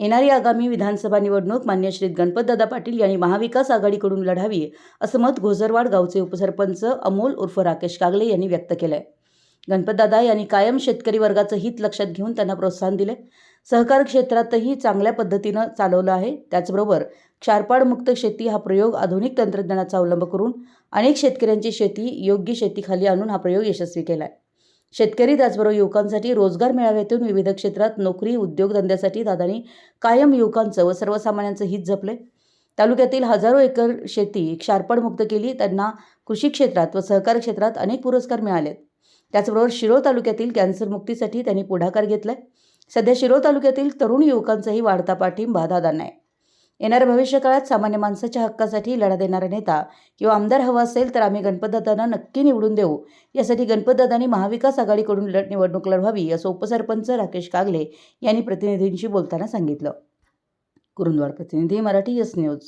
येणारी आगामी विधानसभा निवडणूक मान्य श्री गणपतदादा पाटील यांनी महाविकास आघाडीकडून लढावी असं मत घोजरवाड गावचे उपसरपंच अमोल उर्फ राकेश कागले यांनी व्यक्त केलं आहे गणपतदादा यांनी कायम शेतकरी वर्गाचं हित लक्षात घेऊन त्यांना प्रोत्साहन दिले सहकार क्षेत्रातही चांगल्या पद्धतीनं चालवलं आहे. त्याचबरोबर क्षारपाडमुक्त शेती हा प्रयोग आधुनिक तंत्रज्ञानाचा अवलंब करून अनेक शेतकऱ्यांची शेती योग्य शेतीखाली आणून हा प्रयोग यशस्वी केला आहे शेतकरी त्याचबरोबर युवकांसाठी रोजगार मेळाव्यातून विविध क्षेत्रात नोकरी उद्योगधंद्यासाठी दादांनी कायम युवकांचं व सर्वसामान्यांचं हित जपले तालुक्यातील हजारो एकर शेती क्षारपडमुक्त केली त्यांना कृषी क्षेत्रात व सहकार क्षेत्रात अनेक पुरस्कार मिळालेत. त्याचबरोबर शिरोळ तालुक्यातील कॅन्सरमुक्तीसाठी त्यांनी पुढाकार घेतलाय. सध्या शिरोळ तालुक्यातील तरुण युवकांचाही वाढता पाठिंबा दादांना आहे. येणाऱ्या भविष्यकाळात सामान्य माणसाच्या हक्कासाठी लढा देणारा नेता किंवा आमदार हवा असेल तर आम्ही गणपतदादांना नक्की निवडून देऊ. यासाठी गणपतदादांनी महाविकास आघाडीकडून निवडणूक लढवावी असं उपसरपंच राकेश कागले यांनी प्रतिनिधींशी बोलताना सांगितलं. कुरुंदवाड प्रतिनिधी मराठी यस न्यूज.